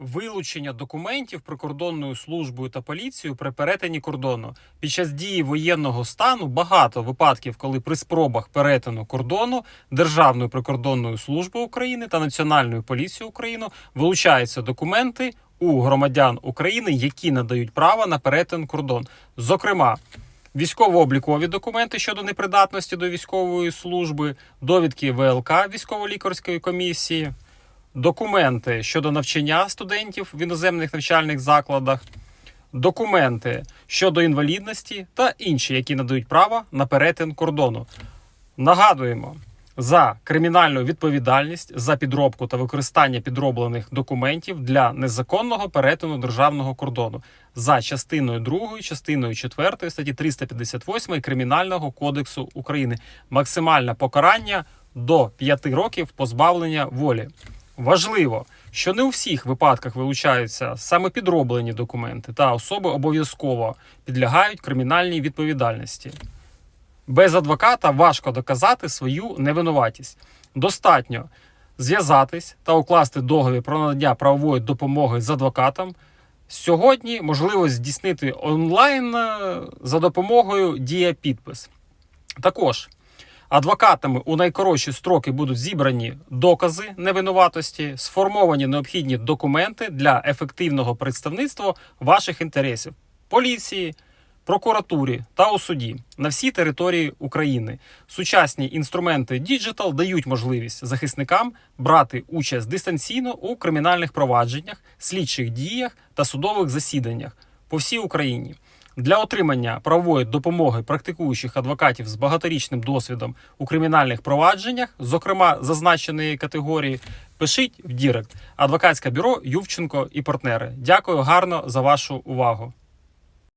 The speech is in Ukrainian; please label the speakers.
Speaker 1: Вилучення документів прикордонною службою та поліцією при перетині кордону під час дії воєнного стану багато випадків, коли при спробах перетину кордону Державною прикордонною службою України та Національною поліцією України вилучаються документи у громадян України, які надають право на перетин кордон. Зокрема, військово-облікові документи щодо непридатності до військової служби, довідки ВЛК військово-лікарської комісії документи щодо навчання студентів в іноземних навчальних закладах, документи щодо інвалідності та інші, які надають право на перетин кордону. Нагадуємо за кримінальну відповідальність за підробку та використання підроблених документів для незаконного перетину державного кордону за частиною 2, частиною 4 статті 358 Кримінального кодексу України. Максимальне покарання до 5 років позбавлення волі. Важливо, що не у всіх випадках вилучаються саме підроблені документи, та особи обов'язково підлягають кримінальній відповідальності. Без адвоката важко доказати свою невинуватість. Достатньо зв'язатись та укласти договір про надання правової допомоги з адвокатом. Сьогодні можливо здійснити онлайн е, за допомогою Дія підпис. Також Адвокатами у найкоротші строки будуть зібрані докази невинуватості, сформовані необхідні документи для ефективного представництва ваших інтересів поліції, прокуратурі та у суді на всій території України. Сучасні інструменти Digital дають можливість захисникам брати участь дистанційно у кримінальних провадженнях, слідчих діях та судових засіданнях по всій Україні. Для отримання правової допомоги практикуючих адвокатів з багаторічним досвідом у кримінальних провадженнях, зокрема зазначеної категорії, пишіть в Дірект адвокатське бюро Ювченко і партнери. Дякую гарно за вашу увагу.